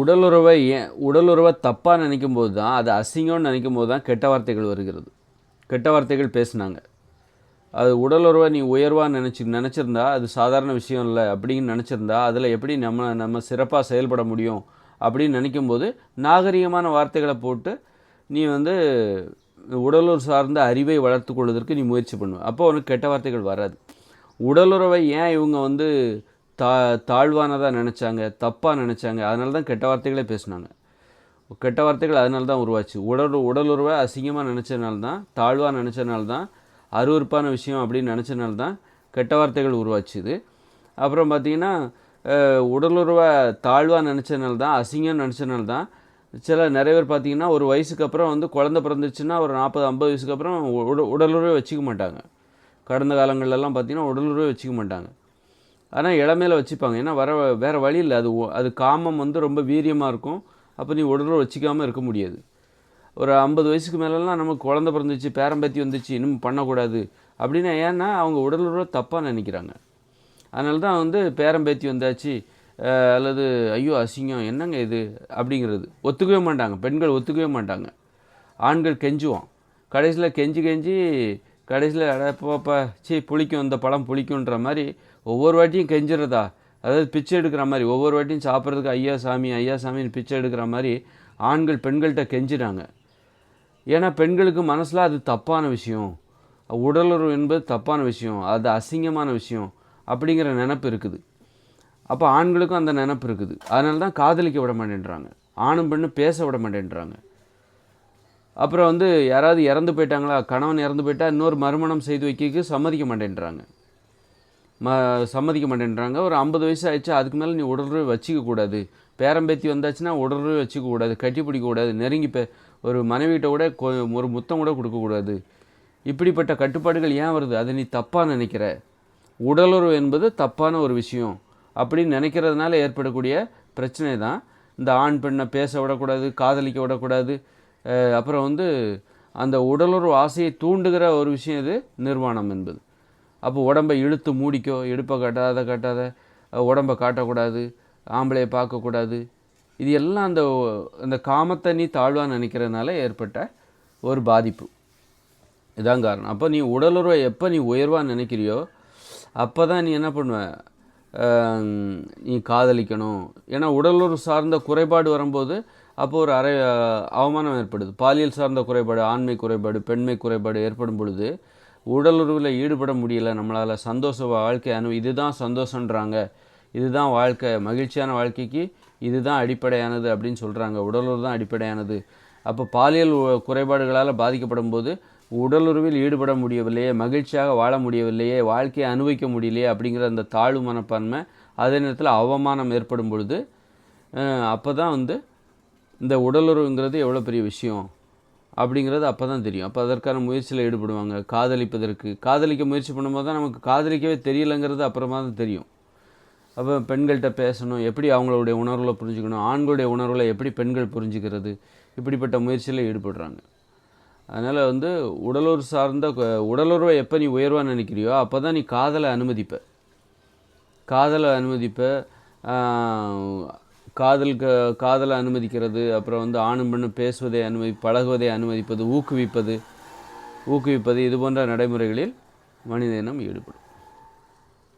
உடலுறவை ஏன் உடலுறவை தப்பாக நினைக்கும் போது தான் அது அசிங்கம்னு நினைக்கும் போது தான் கெட்ட வார்த்தைகள் வருகிறது. கெட்ட வார்த்தைகள் பேசுனாங்க. அது உடலுறவை நீ உயர்வாக நினச்சி நினச்சிருந்தா அது சாதாரண விஷயம் இல்லை அப்படின்னு நினச்சிருந்தா அதில் எப்படி நம்ம நம்ம சிறப்பாக செயல்பட முடியும் அப்படின்னு நினைக்கும்போது நாகரிகமான வார்த்தைகளை போட்டு நீ வந்து உடலுறவு சார்ந்த அறிவை வளர்த்து கொள்வதற்கு நீ முயற்சி பண்ணுவ அப்போ உனக்கு கெட்ட வார்த்தைகள் வராது. உடலுறவை ஏன் இவங்க வந்து தா தாழ்வானதாக நினச்சாங்க தப்பாக நினச்சாங்க அதனால தான் கெட்ட வார்த்தைகளே பேசினாங்க. கெட்ட வார்த்தைகள் அதனால தான் உருவாச்சு. உடல் உடலுறவை அசிங்கமாக நினச்சதுனால தான் தாழ்வாக நினச்சதுனால தான் அருவருப்பான விஷயம் அப்படின்னு நினச்சதுனால தான் கெட்ட வார்த்தைகள் உருவாச்சுது அப்புறம் பார்த்திங்கன்னா உடலுறவை தாழ்வாக நினச்சதுனால தான் அசிங்கம் நினச்சதுனால தான் சில நிறைய பேர் பார்த்திங்கன்னா ஒரு வயசுக்கு அப்புறம் வந்து குழந்தை பிறந்துச்சுன்னா ஒரு நாற்பது ஐம்பது வயசுக்கு அப்புறம் உட உடலுறவே வச்சுக்க மாட்டாங்க. கடந்த காலங்கள்லாம் பார்த்திங்கன்னா உடலுறவே வச்சுக்க மாட்டாங்க. ஆனால் இளமையில வச்சுப்பாங்க. ஏன்னா வர வேறு வழி இல்லை. அது அது காமம் வந்து ரொம்ப வீரியமாக இருக்கும். அப்போ நீ உடலுறவு வச்சுக்காமல் இருக்க முடியாது. ஒரு ஐம்பது வயசுக்கு மேலெல்லாம் நமக்கு குழந்த பிறந்துச்சு பேரம்பேத்தி வந்துச்சு இன்னும் பண்ணக்கூடாது அப்படின்னா ஏன்னா அவங்க உடலுறவை தப்பாக நினைக்கிறாங்க. அதனால தான் வந்து பேரம்பேத்தி வந்தாச்சு அல்லது ஐயோ அசிங்கம் என்னங்க இது? அப்படிங்கிறது. ஒத்துக்கவே மாட்டாங்க. பெண்கள் ஒத்துக்கவே மாட்டாங்க. ஆண்கள் கெஞ்சுவான் கடைசியில் கெஞ்சி கெஞ்சி கடைசியில் அடப்பாப்பா சி புளிக்கும் இந்த பழம் புளிக்குன்ற மாதிரி ஒவ்வொரு வாட்டியும் கெஞ்சுறதா? அதாவது பிச்சை எடுக்கிற மாதிரி ஒவ்வொரு வாட்டியும் சாப்பிட்றதுக்கு ஐயா சாமி ஐயா சாமின்னு பிச்சை எடுக்கிற மாதிரி ஆண்கள் பெண்கள்கிட்ட கெஞ்சுறாங்க. ஏன்னா பெண்களுக்கு மனசில் அது தப்பான விஷயம். உடலுறவு என்பது தப்பான விஷயம். அது அசிங்கமான விஷயம் அப்படிங்கிற நினப்பு இருக்குது. அப்போ ஆண்களுக்கும் அந்த நினப்பு இருக்குது. அதனால தான் காதலிக்க விட மாட்டேன்றாங்க. ஆணும் பெண்ணும் பேச விட மாட்டேன்றாங்க. அப்புறம் வந்து யாராவது இறந்து போயிட்டாங்களா? கணவன் இறந்து போயிட்டா இன்னொரு மறுமணம் செய்து வைக்க சம்மதிக்க மாட்டேன்றாங்க. ம சம்மதிக்க மாட்டேன்றாங்க. ஒரு ஐம்பது வயசு ஆயிடுச்சு அதுக்கு மேலே நீ உடலுறவு வச்சிக்கக்கூடாது பேரம்பேத்தி வந்தாச்சுன்னா உடலுறவு வச்சுக்கக்கூடாது கட்டி பிடிக்கக்கூடாது நெருங்கி பே ஒரு மனைவிட்ட கூட கொ- ஒரு முத்தம் கூட கொடுக்கக்கூடாது இப்படிப்பட்ட கட்டுப்பாடுகள் ஏன் வருது? அதை நீ தப்பாக நினைக்கிற? உடலுறவு என்பது தப்பான ஒரு விஷயம். அப்படின்னு நினைக்கிறதுனால ஏற்படக்கூடிய பிரச்சனை தான். இந்த ஆண் பெண்ணை பேச விடக்கூடாது காதலிக்க விடக்கூடாது. அப்புறம் வந்து அந்த உடலுறவு ஆசையை தூண்டுகிற ஒரு விஷயம் இது நிர்வாணம் என்பது. அப்போ உடம்பை இழுத்து மூடிக்கோ இடுப்பை காட்டாத காட்டாத உடம்பை காட்டக்கூடாது ஆம்பளையை பார்க்கக்கூடாது. இது எல்லாம் அந்த அந்த காமத்தை நீ தாழ்வாக நினைக்கிறதுனால ஏற்பட்ட ஒரு பாதிப்பு. இதான் காரணம். அப்போ நீ உடலுறவை எப்போ நீ உயர்வாக நினைக்கிறியோ அப்போ தான் நீ என்ன பண்ணுவ? நீ காதலிக்கணும். ஏன்னா உடலுறவு சார்ந்த குறைபாடு வரும்போது அப்போ ஒரு அரை அவமானம் ஏற்படுது. பாலியல் சார்ந்த குறைபாடு ஆண்மை குறைபாடு பெண்மை குறைபாடு ஏற்படும் பொழுது உடலுறவில் ஈடுபட முடியல. நம்மளால் சந்தோஷ வாழ்க்கை அனு இதுதான் சந்தோஷன்றாங்க இதுதான் வாழ்க்கை மகிழ்ச்சியான வாழ்க்கைக்கு இதுதான் அடிப்படையானது அப்படின்னு சொல்கிறாங்க உடலுறவு தான் அடிப்படையானது. அப்போ பாலியல் குறைபாடுகளால் பாதிக்கப்படும் போது உடலுறவில் ஈடுபட முடியவில்லையே மகிழ்ச்சியாக வாழ முடியவில்லையே வாழ்க்கையை அனுபவிக்க முடியலையே அப்படிங்கிற அந்த தாழ்வு மனப்பான்மை அதே நேரத்தில் அவமானம் ஏற்படும் பொழுது அப்போ தான் வந்து இந்த உடலுறவுங்கிறது எவ்வளோ பெரிய விஷயம். அப்படிங்கிறது அப்போ தான் தெரியும். அப்போ அதற்கான முயற்சியில் ஈடுபடுவாங்க. காதலிப்பதற்கு காதலிக்க முயற்சி பண்ணும்போது தான் நமக்கு காதலிக்கவே தெரியலைங்கிறது அப்புறமா தான் தெரியும். அப்போ பெண்கள்கிட்ட பேசணும் எப்படி அவங்களுடைய உணர்வுகளை புரிஞ்சுக்கணும் ஆண்களுடைய உணர்வுகளை எப்படி பெண்கள் புரிஞ்சுக்கிறது இப்படிப்பட்ட முயற்சியில் ஈடுபடுறாங்க. அதனால் வந்து உடலூர் சார்ந்த உடலுறவை எப்போ நீ உயர்வாக நினைக்கிறியோ அப்போ தான் நீ காதலை அனுமதிப்ப. காதலை அனுமதிப்ப காதல் காதலை அனுமதிக்கிறது அப்புறம் வந்து ஆணும் பெண்ணும் பேசுவதை அனுமதி பழகுவதை அனுமதிப்பது ஊக்குவிப்பது ஊக்குவிப்பது இது போன்ற நடைமுறைகளில் மனித இனம் ஈடுபடும்.